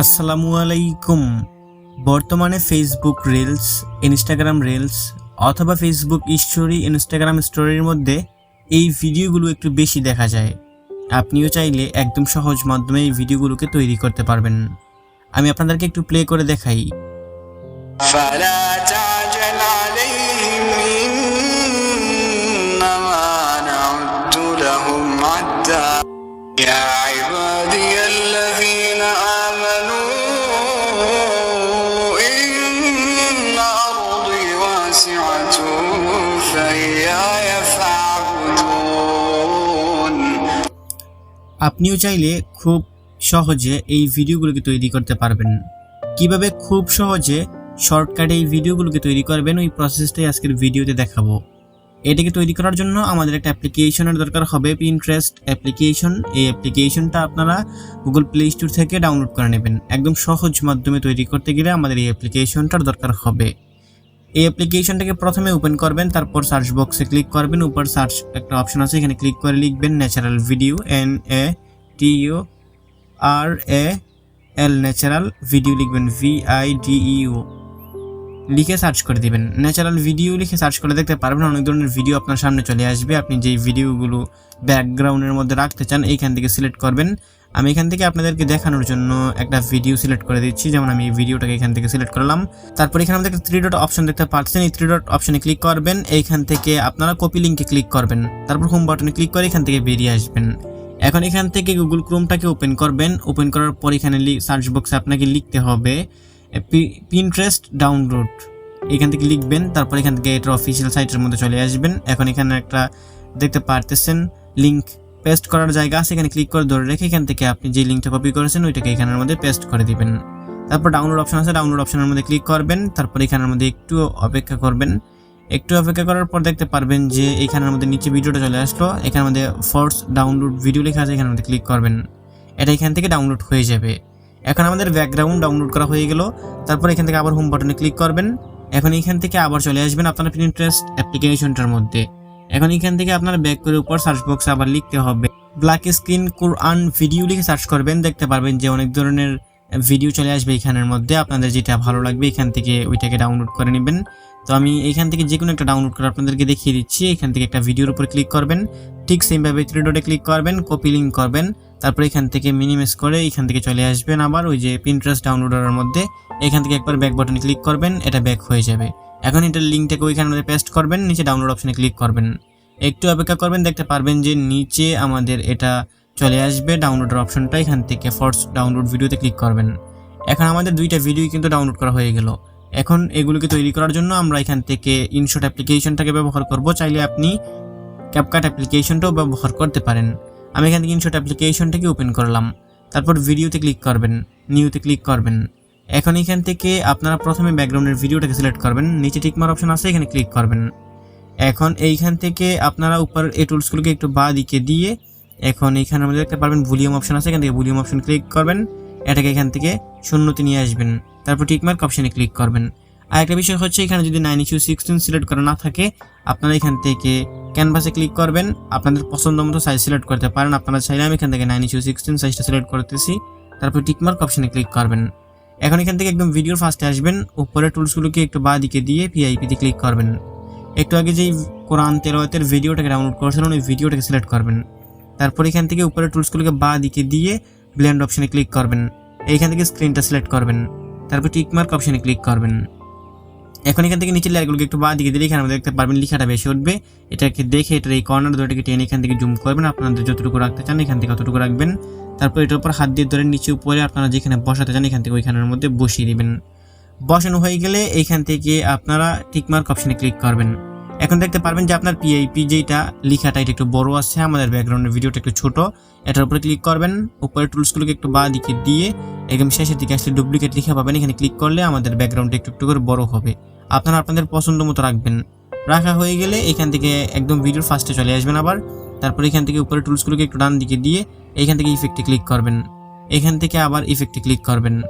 আসসালামু আলাইকুম। বর্তমানে ফেসবুক রিলস ইনস্টাগ্রাম রিলস অথবা ফেসবুক স্টোরি ইনস্টাগ্রাম স্টোরির মধ্যে এই ভিডিওগুলো একটু বেশি দেখা যায়। আপনিও চাইলে একদম সহজ মাধ্যমে এই ভিডিওগুলোকে তৈরি করতে পারবেন। আমি আপনাদেরকে একটু প্লে করে দেখাই। আপনিও চাইলে খুব সহজে এই ভিডিওগুলোকে তৈরি করতে পারবেন। কীভাবে খুব সহজে শর্টকাটে এই ভিডিওগুলোকে তৈরি করবেন, ওই প্রসেসটাই আজকের ভিডিওতে দেখাবো। এটাকে তৈরি করার জন্য আমাদের একটা অ্যাপ্লিকেশনের দরকার হবে পিনট্রেস্ট অ্যাপ্লিকেশন এই অ্যাপ্লিকেশনটা আপনারা গুগল প্লে স্টোর থেকে ডাউনলোড করে নেবেন। একদম সহজ মাধ্যমে তৈরি করতে গেলে আমাদের এই অ্যাপ্লিকেশনটার দরকার হবে। এই অ্যাপ্লিকেশনটাকে প্রথমে ওপেন করবেন, তারপর সার্চ বক্সে ক্লিক করবেন। উপর সার্চ একটা অপশন আছে, এখানে ক্লিক করে লিখবেন natural video N A T U R A L natural video লিখবেন ভি আই ডি ইউ লিখে সার্চ করে দিবেন। ন্যাচারাল ভিডিও লিখে সার্চ করে দেখতে পারবেন, অনেক ধরনের ভিডিও আপনার সামনে চলে আসবে। আপনি যেই ভিডিওগুলো ব্যাকগ্রাউন্ডের মধ্যে রাখতে চান, এইখান থেকে সিলেক্ট করবেন। আমি এখান থেকে আপনাদেরকে দেখানোর জন্য একটা ভিডিও সিলেক্ট করে দিচ্ছি। যেমন আমি এই ভিডিওটাকে এখান থেকে সিলেক্ট করলাম। তারপর এখানে আমাদের থ্রি ডট অপশন দেখতে পাচ্ছেন। এই থ্রি ডট অপশনে ক্লিক করবেন। এইখান থেকে আপনারা কপি লিঙ্কে ক্লিক করবেন। তারপর হোম বাটনে ক্লিক করে এখান থেকে বেরিয়ে আসবেন। এখন এখান থেকে গুগল ক্রোমটাকে ওপেন করবেন। ওপেন করার পর এখানে সার্চ বক্সে আপনাকে লিখতে হবে পিনট্রেস্ট ডাউনলোড এখান থেকে লিখবেন। তারপর এখান থেকে এটার অফিসিয়াল সাইটের মধ্যে চলে আসবেন। এখন এখানে একটা দেখতে পারতেছেন লিঙ্ক পেস্ট করার জায়গা আছে, এখানে ক্লিক করে ধরে রেখে এখান থেকে আপনি যে লিঙ্কটা কপি করেছেন, ওইটাকে এখানের মধ্যে পেস্ট করে দিবেন। তারপর ডাউনলোড অপশন আছে ডাউনলোড অপশনের মধ্যে ক্লিক করবেন, তারপর এখানের মধ্যে একটু অপেক্ষা করবেন। একটু অপেক্ষা করার পর দেখতে পারবেন যে এখানের মধ্যে নিচে ভিডিওটা চলে আসলো, এখানের মধ্যে ফোর্স ডাউনলোড ভিডিও লেখা আছে, এখানের মধ্যে ক্লিক করবেন। এটা এখান থেকে ডাউনলোড হয়ে যাবে। এখন আমাদের ব্যাকগ্রাউন্ড ডাউনলোড করা হয়ে গেল, তারপর এখান থেকে আবার হোম বাটনে ক্লিক করবেন। এখন এখান থেকে আবার চলে আসবেন আপনার প্রিন্টারেস্ট অ্যাপ্লিকেশনটার মধ্যে। এখন এখান থেকে আপনার ব্যাক করে উপর সার্চ বক্সে আবার লিখতে হবে ব্ল্যাক স্ক্রিন কোরআন ভিডিও লিখে সার্চ করবেন, দেখতে পারবেন যে অনেক ধরনের ভিডিও চলে আসবে এখানের মধ্যে, আপনাদের যেটা ভালো লাগবে এখান থেকে ওইটাকে ডাউনলোড করে নেবেন। তো আমি এখান থেকে যে কোনো একটা ডাউনলোড করে আপনাদেরকে দেখিয়ে দিচ্ছি, এখান থেকে একটা ভিডিওর উপর ক্লিক করবেন, ঠিক সেমভাবে থ্রি ডটে ক্লিক করবেন কপি লিঙ্ক করবেন তারপর এখান থেকে মিনিমাইজ করে এখান থেকে চলে আসবেন আবার ওই যে পিন্টারেস্ট ডাউনলোডারের মধ্যে। এখান থেকে একবার ব্যাক বাটনে ক্লিক করবেন, এটা ব্যাক হয়ে যাবে। এখন এটার লিঙ্কটাকে ওইখানের মধ্যে পেস্ট করবেন, নিচে ডাউনলোড অপশনে ক্লিক করবেন। একটু অপেক্ষা করবেন, দেখতে পারবেন যে নিচে আমাদের এটা চলে আসবে ডাউনলোডের অপশনটা এখান থেকে ফর্স ডাউনলোড ভিডিওতে ক্লিক করবেন। এখন আমাদের দুইটা ভিডিও কিন্তু ডাউনলোড করা হয়ে গেল। এখন এগুলোকে তৈরি করার জন্য আমরা এখান থেকে ইনশট অ্যাপ্লিকেশনটাকে ব্যবহার করব। চাইলে আপনি ক্যাপকাট অ্যাপ্লিকেশনটাও ব্যবহার করতে পারেন। আমি এখান থেকে ইনশট অ্যাপ্লিকেশনটাকে ওপেন করলাম। তারপর ভিডিওতে ক্লিক করবেন নিউতে ক্লিক করবেন। এখন এখান থেকে আপনারা প্রথমে ব্যাকগ্রাউন্ডের ভিডিওটাকে সিলেক্ট করবেন, নিচে টিকমার অপশন আছে, এখানে ক্লিক করবেন। এখন এইখান থেকে আপনারা উপর এই টুলসগুলোকে একটু বা দিকে দিয়ে এখন এইখানে আমাদের দেখতে পারবেন ভলিউম অপশন আছে, এখান থেকে ভলিউম অপশন ক্লিক করবেন। এটাকে এখান থেকে শূন্যতে নিয়ে আসবেন। তারপর টিকমার্ক অপশানে ক্লিক করবেন। আর একটা বিষয় হচ্ছে এখানে যদি নাইন ইস্যু সিক্সটিন সিলেক্ট করা না থাকে, আপনারা এখান থেকে ক্যানভাসে ক্লিক করবেন। আপনাদের পছন্দ মতো সাইজ সিলেক্ট করতে পারেন। আপনারা চাইলে আমি এখান থেকে নাইন ইস্যু সিক্সটিন সাইজটা সিলেক্ট করতেছি। তারপর টিকমার্ক অপশানে ক্লিক করবেন। এখন এখান থেকে একদম ভিডিওর ফার্স্টে আসবেন। উপরে টুলসগুলোকে একটু বা দিকে দিয়ে পিআইপিতে ক্লিক করবেন। একটু আগে যেই কোরআন তেলাওয়াতের ভিডিওটাকে ডাউনলোড করেছিলেন ওই ভিডিওটাকে সিলেক্ট করবেন। তারপর এখান থেকে উপরে টুলসগুলোকে বা দিকে দিয়ে ব্লেন্ড অপশানে ক্লিক করবেন। এইখান থেকে স্ক্রিনটা সিলেক্ট করবেন। তারপর টিকমার্ক অপশানে ক্লিক করবেন। এখন এখান থেকে নিচের লেয়ারগুলোকে একটু বা দিকে দিলে এখানে আমাদের দেখতে পারবেন লেখাটা বেশি উঠবে। এটাকে দেখে এটার এই কর্নার দুটোকে টেনে এখান থেকে জুম করবেন। আপনাদের যতটুকু রাখতে চান এখান থেকে অতটুকু রাখবেন। তারপর এটার উপর হাত দিয়ে ধরে নিচে উপরে আপনারা যেখানে বসাতে চান এখান থেকে ওইখানের মধ্যে বসিয়ে দেবেন। বসানো হয়ে গেলে এইখান থেকে আপনারা টিকমার্ক অপশনে ক্লিক করবেন। এখন দেখতে পারবেন যে আপনার পিআইপি যেটা লেখাটা, এটা একটু বড় আছে। আমাদের ব্যাকগ্রাউন্ডের ভিডিওটা একটু ছোট। এটার উপরে ক্লিক করবেন। উপরে টুলসগুলোকে একটু বা দিকে দিয়ে একদম শেষের দিকে আসলে ডুপ্লিকেট লেখা পাবেন। এখানে ক্লিক করলে আমাদের ব্যাকগ্রাউন্ডটা একটু একটু করে বড় হবে। আপনারা আপনাদের পছন্দ মতো রাখবেন। রাখা হয়ে গেলে এখান থেকে একদম ভিডিওর ফার্স্টে চলে আসবেন আবার। তারপর এখান থেকে উপরে টুলসগুলোকে একটু ডান দিকে দিয়ে এখান থেকে ইফেক্টে ক্লিক করবেন। এখান থেকে আবার ইফেক্টে ক্লিক করবেন।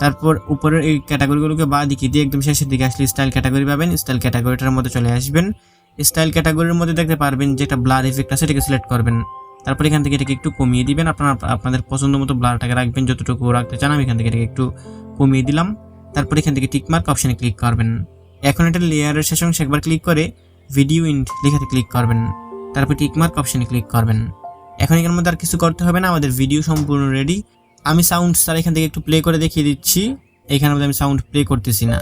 তারপর উপরের এই ক্যাটাগরিগুলোকে বা দিকে দিয়ে একদম শেষের দিকে আসলে স্টাইল ক্যাটাগরি পাবেন। স্টাইল ক্যাটাগরিটার মধ্যে চলে আসবেন। স্টাইল ক্যাটাগরির মধ্যে দেখতে পারবেন যে একটা ব্লার ইফেক্ট আছে সেটাকে সিলেক্ট করবেন। তারপর এখান থেকে এটাকে একটু কমিয়ে দিবেন। আপনারা আপনাদের পছন্দ মতো ব্লারটাকে রাখবেন। যতটুকু রাখতে চান আমি এখান থেকে এটাকে একটু কমিয়ে দিলাম। তারপর এখান থেকে টিকমার্ক অপশানে ক্লিক করবেন। এখন এটা লেয়ারের শেষ অংশে একবার ক্লিক করে ভিডিও ইন্ট লেখাতে ক্লিক করবেন। তারপর টিকমার্ক অপশানে ক্লিক করবেন। এখন এখানের মধ্যে আর কিছু করতে হবে না, আমাদের ভিডিও সম্পূর্ণ রেডি আমি সাউন্ড স্যার এখান থেকে একটু প্লে করে দেখিয়ে দিচ্ছি। এখানের মধ্যে আমি সাউন্ড প্লে করতেছি না।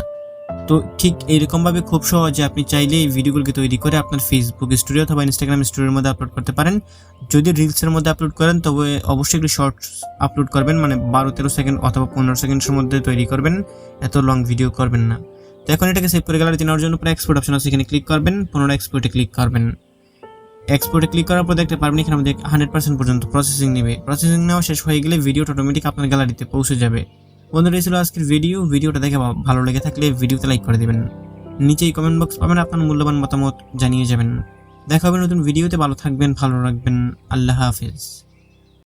তো ঠিক এইরকমভাবে খুব সহজে আপনি চাইলে এই ভিডিওগুলোকে তৈরি করে আপনার ফেসবুক স্টোরি অথবা ইনস্টাগ্রাম স্টোরির মধ্যে আপলোড করতে পারেন। যদি রিলসের মধ্যে আপলোড করেন, তবে অবশ্যই একটু শর্টস আপলোড করবেন মানে বারো তেরো সেকেন্ড অথবা পনেরো সেকেন্ডের মধ্যে তৈরি করবেন। এত লং ভিডিও করবেন না। তো এখন এটাকে সেভ করে গ্যালারিতে নেওয়ার জন্য পরে এক্সপোর্ট অপশন আছে, এখানে ক্লিক করবেন, পুনরায় এক্সপোর্টে ক্লিক করবেন। এক্সপোর্টে ক্লিক করার পর দেখতে পারবেন এখানে আমাদের হান্ড্রেড পার্সেন্ট পর্যন্ত প্রসেসিং নেবে। প্রসেসিং নেওয়া শেষ হয়ে গেলে ভিডিওটা অটোমেটিক আপনার গ্যালারিতে পৌঁছে যাবে। বন্ধুরা, এই ছিল আজকের ভিডিও ভিডিওটা দেখে ভালো লেগে থাকলে ভিডিওতে লাইক করে দেবেন। নিচেই কমেন্ট বক্স পাবেন, আপনার মূল্যবান মতামত জানিয়ে যাবেন। দেখা হবে নতুন ভিডিওতে ভালো থাকবেন, ভালো রাখবেন। আল্লাহ হাফেজ।